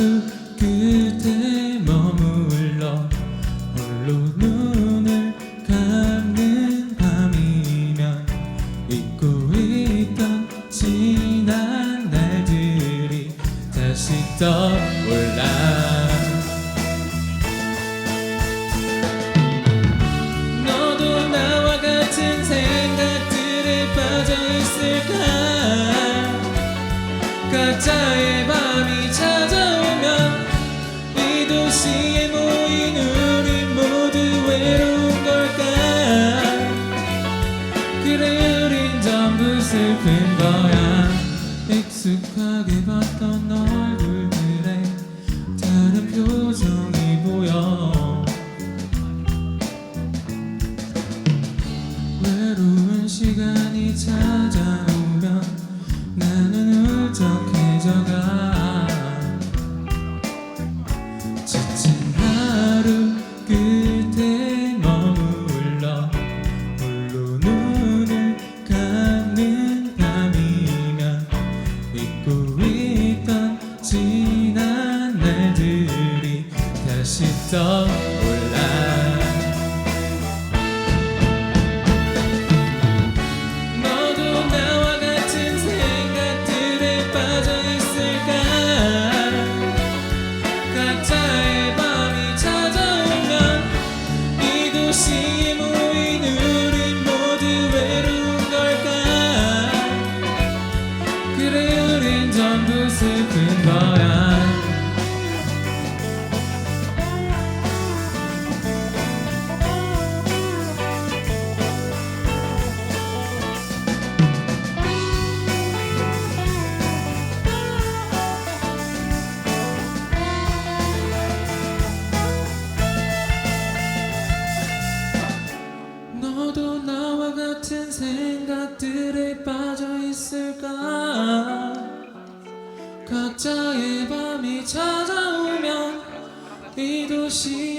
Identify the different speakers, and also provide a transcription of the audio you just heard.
Speaker 1: 하루 그대 머물러 홀로 눈을 감는 밤이면 잊고 있던 지난 날들이 다시 떠올라. 각자의 방 슬픈 거야. 익숙하게 봤던 얼굴들에 다른 표정이 보여. 외로운 시간이 찾아 see. 각자의 밤이 찾아오면 이 도시